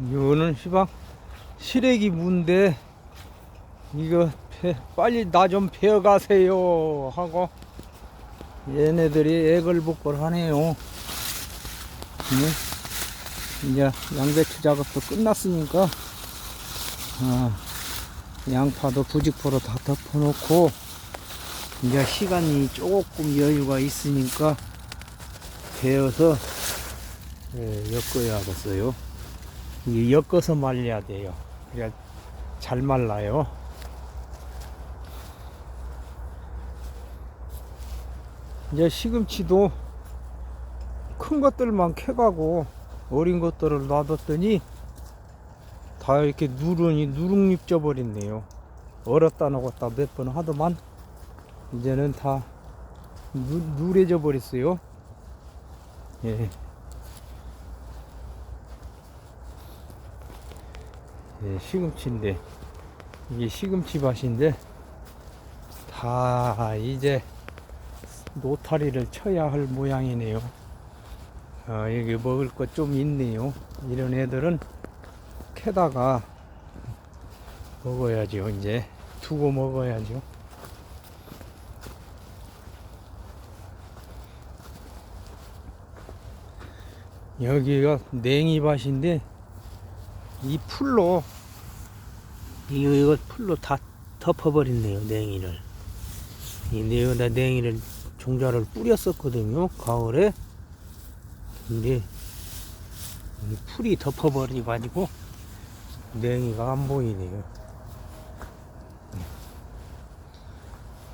이거는 시방 시래기 무인데 이거 배- 빨리 나 좀 베어 가세요 하고 얘네들이 애걸복걸 하네요. 네? 이제 양배추 작업도 끝났으니까 아, 양파도 부직포로 다 덮어놓고 이제 시간이 조금 여유가 있으니까 베어서 예, 엮어야 겠어요. 이게 엮어서 말려야 돼요. 그래야 잘 말라요. 이제 시금치도 큰 것들만 캐가고 어린 것들을 놔뒀더니 다 이렇게 누run이 누룩잎 져버렸네요. 얼었다 녹았다 몇 번 하더만 이제는 다 누, 누래져 버렸어요. 예. 예, 시금치인데 이게 시금치 밭인데 다 이제 노타리를 쳐야 할 모양이네요. 아, 여기 먹을 것 좀 있네요. 이런 애들은 캐다가 먹어야죠. 이제 두고 먹어야죠. 여기가 냉이밭인데 이 풀로 이거 이거 풀로 다 덮어버렸네요 냉이를. 이 내여다 냉이를 종자를 뿌렸었거든요 가을에. 근데 이 풀이 덮어버려 가지고 냉이가 안 보이네요.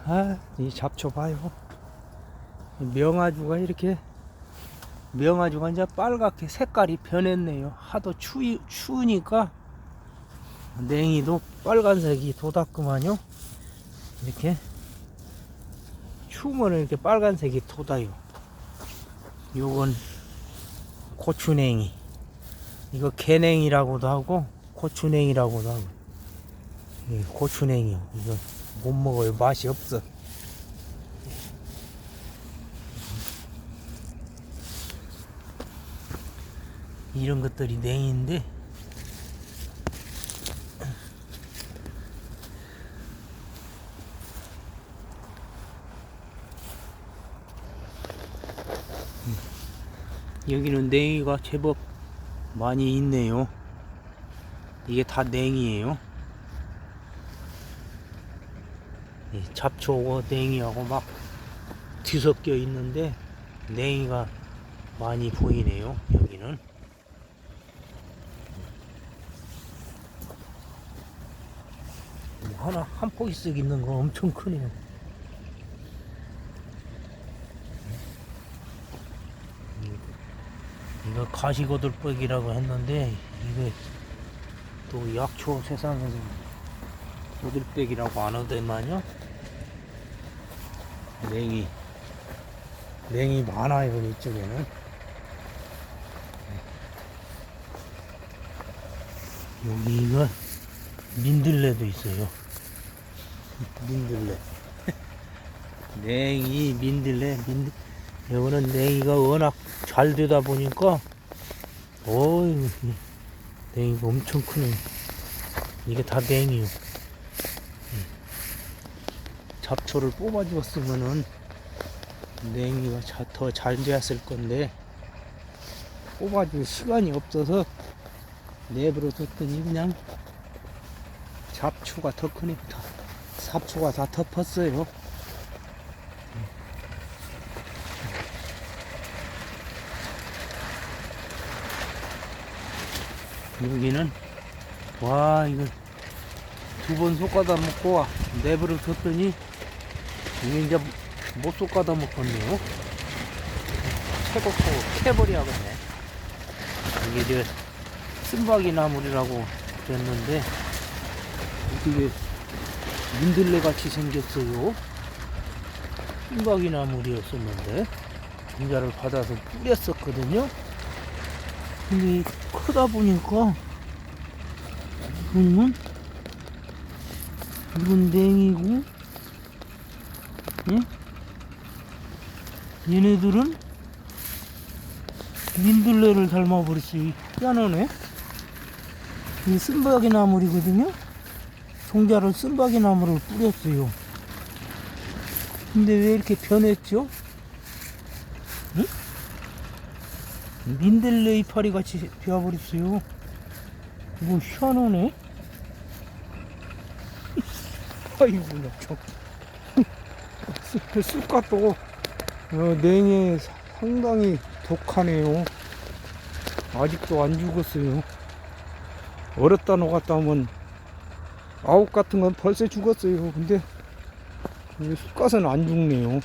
아이 잡초 봐요. 명아주가 이렇게 명아주가 이제 빨갛게 색깔이 변했네요. 하도 추, 추우니까 냉이도 빨간색이 돋았구만요. 이렇게 추우면 이렇게 빨간색이 돋아요. 요건 고추냉이. 이거 개냉이라고도 하고 고추냉이라고도 하고. 이 고추냉이요. 이거 못 먹어요. 맛이 없어. 이런 것들이 냉인데 여기는 냉이가 제법 많이 있네요. 이게 다 냉이에요. 이 잡초하고 냉이하고 막 뒤섞여 있는데 냉이가 많이 보이네요. 여기는. 하나 한 포기씩 있는 거 엄청 크네요. 이거 가시고들빼기라고 했는데 이게 또 약초 세상에서 고들빼기라고 안 하더만요. 냉이 냉이 많아요 이쪽에는. 여기가 민들레도 있어요. 민들레. 냉이, 민들레, 민들, 여기는 냉이가 워낙 잘 되다 보니까, 어이, 냉이가 엄청 크네. 이게 다 냉이요. 잡초를 뽑아주었으면은 냉이가 더잘 되었을 건데, 뽑아줄 시간이 없어서 내버려 뒀더니 그냥 잡초가 더. 다, 잡초가 다 덮었어요. 여기는 와 이거 두 번 솎아다 먹고 내버려 뒀더니 이게 이제 못 솎아다 먹겠네요. 채곡하고 캐버리 하겠네. 이게 저 쓴바기 나물이라고 그랬는데 이게 민들레 같이 생겼어요. 흰박이 나물이었었는데 인자를 받아서 뿌렸었거든요. 근데 크다 보니까 이건 이건 냉이고, 예? 얘네들은 민들레를 닮아버렸어요. 희한하네. 이 쓴바기 나물이거든요. 종자를 쓴바기 나물을 뿌렸어요. 근데 왜 이렇게 변했죠? 응? 민들레 이 파리 같이 되어버렸어요. 뭐 희한하네. 아이고 나 참. 쑥- 쑥갓도 어, 냉해 상당히 독하네요. 아직도 안 죽었어요. 어렸다 녹았다 하면 아욱 같은 건 벌써 죽었어요. 근데 이 쑥갓은 안 죽네요.